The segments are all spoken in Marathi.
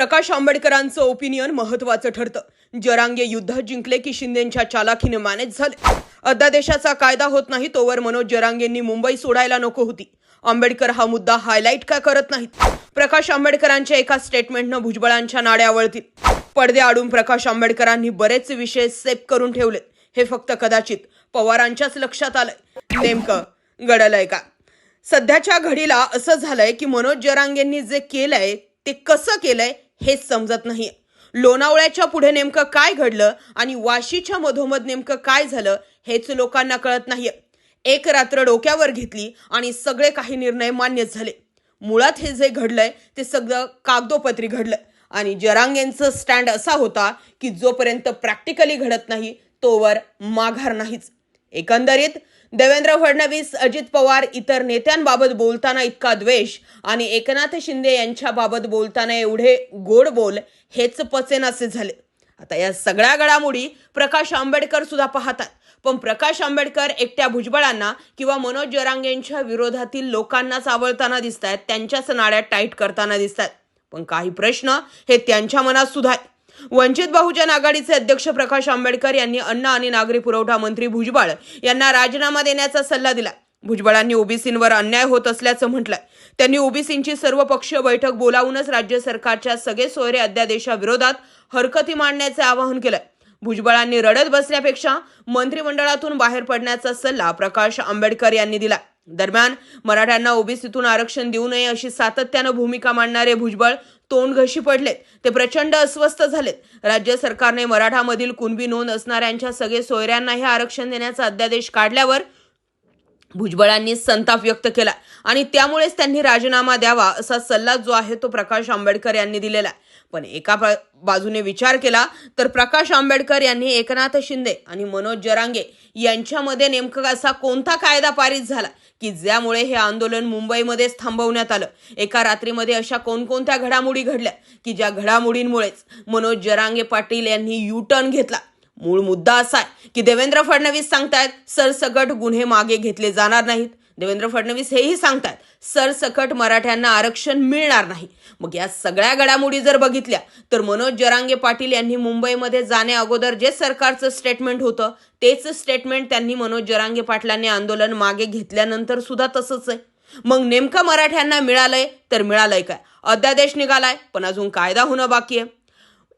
प्रकाश आंबेडकरांचं ओपिनियन महत्वाचं ठरतं. जरांगे युद्ध जिंकले की शिंदेच्या चालाखीने मॅनेज झाले. अध्यादेशाचा कायदा होत नाही तोवर मनोज जरांगेंनी मुंबई सोडायला नको होती. आंबेडकर हा मुद्दा हायलाईट का करत नाहीत? प्रकाश आंबेडकरांच्या एका स्टेटमेंटनं भुजबळांच्या नाड्या वळतील. पडदे आडून प्रकाश आंबेडकरांनी बरेच विषय सेफ करून ठेवले हे फक्त कदाचित पवारांच्याच लक्षात आलंय. नेमकं घडलंय का? सध्याच्या घडीला असं झालंय की मनोज जरांगेंनी जे केलंय ते कसं केलंय हेच समजत नाही. लोणावळ्याच्या पुढे नेमकं काय घडलं आणि वाशीच्या मधोमध नेमकं काय झालं हेच लोकांना कळत नाही एक रात्र डोक्यावर घेतली आणि सगळे काही निर्णय मान्यच झाले. मुळात हे जे घडलंय ते सगळं कागदोपत्री घडलं. आणि जरांगेंचं स्टँड असा होता की जोपर्यंत प्रॅक्टिकली घडत नाही तोवर माघार नाहीच. एकंदरीत देवेंद्र फडणवीस अजित पवार इतर नेत्यांबाबत बोलताना इतका द्वेष आणि एकनाथ शिंदे यांच्याबाबत बोलताना एवढे गोड बोल हेच पचेनासे झाले. आता या सगळ्या घडामोडी प्रकाश आंबेडकर सुद्धा पाहतात. पण प्रकाश आंबेडकर एकट्या भुजबळांना किंवा मनोज जरांगेंच्या विरोधातील लोकांनाच आवळताना दिसत आहेत त्यांच्याच नाड्या टाईट करताना दिसत आहेत पण काही प्रश्न हे त्यांच्या मनात सुद्धा आहे वंचित बहुजन आघाडीचे अध्यक्ष प्रकाश आंबेडकर यांनी अन्न आणि नागरी पुरवठा मंत्री भुजबळ यांना राजीनामा देण्याचा सल्ला दिला. भुजबळांनी ओबीसींवर अन्याय होत असल्याचं म्हटलंय. त्यांनी ओबीसींची सर्व पक्षीय बैठक बोलावूनच राज्य सरकारच्या सगळे सोयरे अध्यादेशाविरोधात हरकती मांडण्याचे आवाहन केलंय. भुजबळांनी रडत बसल्यापेक्षा मंत्रिमंडळातून बाहेर पडण्याचा सल्ला प्रकाश आंबेडकर यांनी दिला. दरम्यान मराठ्यांना ओबीसीतून आरक्षण देऊ नये अशी सातत्यानं भूमिका मांडणारे भुजबळ तोंड घशी पडलेत. ते प्रचंड अस्वस्थ झालेत. राज्य सरकारने मराठामधील कुणबी नोंद असणाऱ्यांच्या सगळे सोयऱ्यांनाही आरक्षण देण्याचा अध्यादेश काढल्यावर भुजबळांनी संताप व्यक्त केला. आणि त्यामुळेच त्यांनी राजीनामा द्यावा असा सल्ला जो आहे तो प्रकाश आंबेडकर यांनी दिलेला पण एका बाजूने विचार केला तर प्रकाश आंबेडकर यांनी एकनाथ शिंदे आणि मनोज जरांगे यांच्यामध्ये नेमकं असा कोणता कायदा पारित झाला? की ज्यामुळे हे आंदोलन मुंबईमध्येच थांबवण्यात आलं. एका रात्रीमध्ये अशा कोणकोणत्या घडामोडी घडल्या की ज्या घडामोडींमुळेच मनोज जरांगे पाटील यांनी यू टर्न घेतला? मूळ मुद्दा असा आहे की देवेंद्र फडणवीस सांगतायत सरसगट गुन्हे मागे घेतले जाणार नाहीत. देवेंद्र फडणवीस हेही सांगतायत सरसकट मराठ्यांना आरक्षण मिळणार नाही. मग या सगळ्या घडामोडी जर बघितल्या तर मनोज जरांगे पाटील यांनी मुंबईमध्ये जाण्या अगोदर जे सरकारचं स्टेटमेंट होतं तेच स्टेटमेंट त्यांनी मनोज जरांगे पाटलांनी आंदोलन मागे घेतल्यानंतर सुद्धा तसंच आहे. मग नेमकं मराठ्यांना मिळालंय तर मिळालंय काय? अध्यादेश निघालाय पण अजून कायदा होणं बाकी आहे.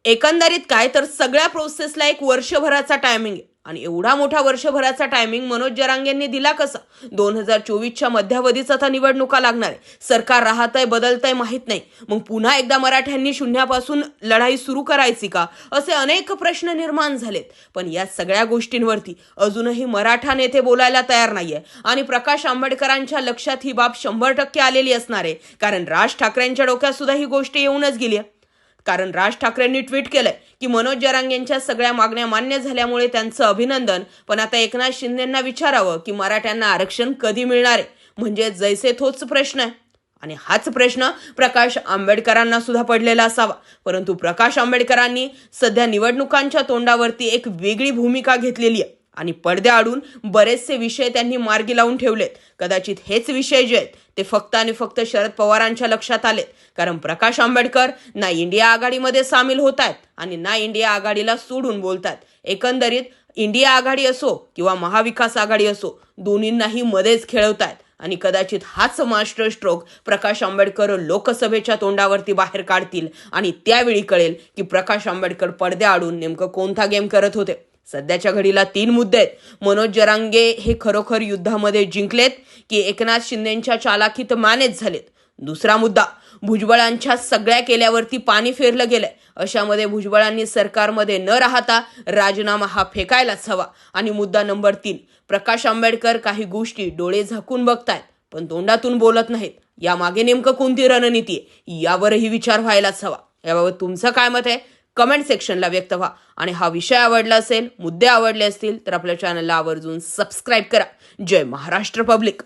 एकंदरीत काय तर सगळ्या प्रोसेसला एक वर्षभराचा टायमिंग आहे. आणि एवढा मोठा वर्षभराचा टायमिंग मनोज जरांगेंनी दिला कसा? दोन हजार चोवीसच्या मध्यावधीच आता निवडणुका लागणार आहे. सरकार राहतंय बदलतंय माहीत नाही. मग पुन्हा एकदा मराठ्यांनी शून्यापासून लढाई सुरू करायची का? असे अनेक प्रश्न निर्माण झालेत. पण या सगळ्या गोष्टींवरती अजूनही मराठा नेते बोलायला तयार नाहीये. आणि प्रकाश आंबेडकरांच्या लक्षात ही बाब शंभर टक्के आलेली असणार आहे. कारण राज ठाकरेंच्या डोक्यात सुद्धा ही गोष्ट येऊनच गेली आहे. कारण राज ठाकरेंनी ट्विट केलंय की मनोज जरांग यांच्या सगळ्या मागण्या मान्य झाल्यामुळे त्यांचं अभिनंदन पण आता एकनाथ शिंदेंना विचारावं की मराठ्यांना आरक्षण कधी मिळणार आहे? म्हणजे जैसे तोच प्रश्न आहे. आणि हाच प्रश्न प्रकाश आंबेडकरांना सुद्धा पडलेला असावा. परंतु प्रकाश आंबेडकरांनी सध्या निवडणुकांच्या तोंडावरती एक वेगळी भूमिका घेतलेली आहे. आणि पडद्याआडून बरेचसे विषय त्यांनी मार्गी लावून ठेवलेत. कदाचित हेच विषय जे आहेत ते फक्त आणि फक्त शरद पवारांच्या लक्षात आलेत. कारण प्रकाश आंबेडकर ना इंडिया आघाडीमध्ये सामील होत आहेत आणि ना इंडिया आघाडीला सोडून बोलतात एकंदरीत इंडिया आघाडी असो किंवा महाविकास आघाडी असो दोन्हींनाही मध्येच खेळवतायत. आणि कदाचित हाच मास्टर स्ट्रोक प्रकाश आंबेडकर लोकसभेच्या तोंडावरती बाहेर काढतील आणि त्यावेळी कळेल की प्रकाश आंबेडकर पडद्याआडून नेमकं कोणता गेम करत होते. सध्याच्या घडीला तीन मुद्दे आहेत. मनोज जरांगे हे खरोखर युद्धामध्ये जिंकलेत की एकनाथ शिंदेच्या चालाखीत मानेच झालेत? दुसरा मुद्दा भुजबळांच्या सगळ्या केल्यावरती पाणी फेरलं गेलंय. अशामध्ये भुजबळांनी सरकारमध्ये न राहता राजीनामा हा फेकायलाच हवा. आणि मुद्दा नंबर तीन प्रकाश आंबेडकर काही गोष्टी डोळे झाकून बघतायत पण तोंडातून बोलत नाहीत. यामागे नेमकं कोणती रणनीती आहे? यावरही विचार व्हायलाच हवा. याबाबत तुमचं काय मत आहे? कमेंट सेक्शनला व्यक्त व्हा. आणि हा विषय आवडला असेल मुद्दे आवडले असतील तर आपल्या चॅनलला आवर्जून सबस्क्राईब करा. जय महाराष्ट्र पब्लिक